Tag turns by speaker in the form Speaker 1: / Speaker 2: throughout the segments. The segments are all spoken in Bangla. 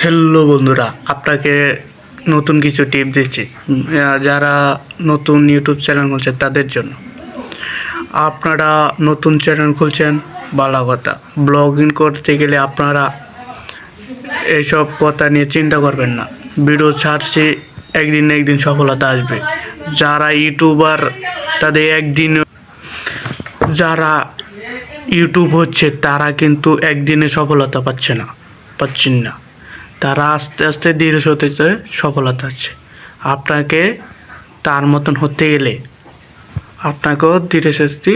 Speaker 1: হ্যালো বন্ধুরা, আপনাকে নতুন কিছু টিপ দিচ্ছি। যারা নতুন ইউটিউব চ্যানেল খুলছেন তাদের জন্য। আপনারা নতুন চ্যানেল খুলছেন, ভালো কথা। ব্লগ করতে গেলে আপনারা এইসব কথা নিয়ে চিন্তা করবেন না। ভিডিও ছাড়ছি, একদিন না একদিন সফলতা আসবে। যারা ইউটিউবার তাদের একদিন যারা ইউটিউব হচ্ছে, তারা কিন্তু একদিনে সফলতা পাচ্ছে না, পাচ্ছেন না। তারা আস্তে আস্তে ধীরে সতিতে সফলতা আছে। আপনাকে তার মতন হতে গেলে আপনাকেও ধীরে সত্যি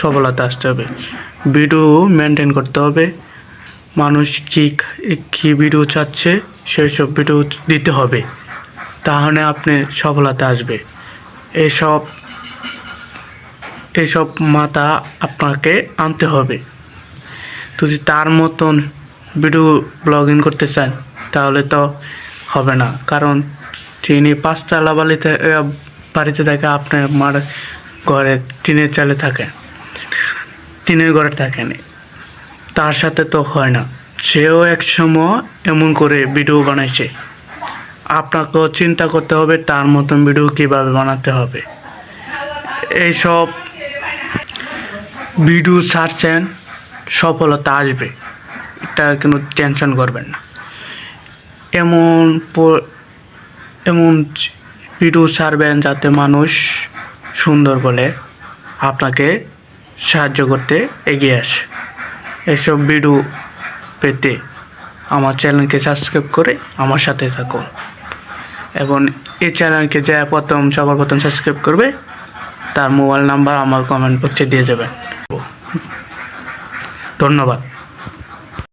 Speaker 1: সফলতা আসতে হবে। ভিডিও মেনটেন করতে হবে। মানুষ কী কী ভিডিও চাচ্ছে সেই সব ভিডিও দিতে হবে। তাহলে আপনি সফলতা আসবে। এসব এসব মাথা আপনাকে আনতে হবে। যদি তার মতন ভিডিও ব্লগ করতে চান তাহলে তো হবে না। কারণ তিনি পাঁচতলা বাড়িতে বাড়িতে থাকে, আপনার মার ঘরে টিনের চালে থাকে। টিনের ঘরে থাকেন তার সাথে তো হয় না। সেও এক সময় এমন করে ভিডিও বানাইছে। আপনাকেও চিন্তা করতে হবে, তার মতন ভিডিও কীভাবে বানাতে হবে। এইসব ভিডিও ছাড়ছেন, সফলতা আসবে। এটা কোনো টেনশন করবেন না। এমন এমন ভিডিও ছাড়বেন যাতে মানুষ সুন্দর বলে আপনাকে সাহায্য করতে এগিয়ে আসে। এসব ভিডিও পেতে আমার চ্যানেলকে সাবস্ক্রাইব করে আমার সাথে থাকুন। এবং এই চ্যানেলকে যে প্রথম, সবার প্রথম সাবস্ক্রাইব করবে, তার মোবাইল নাম্বার আমার কমেন্ট বক্সে দিয়ে যাবেন। ধন্যবাদ।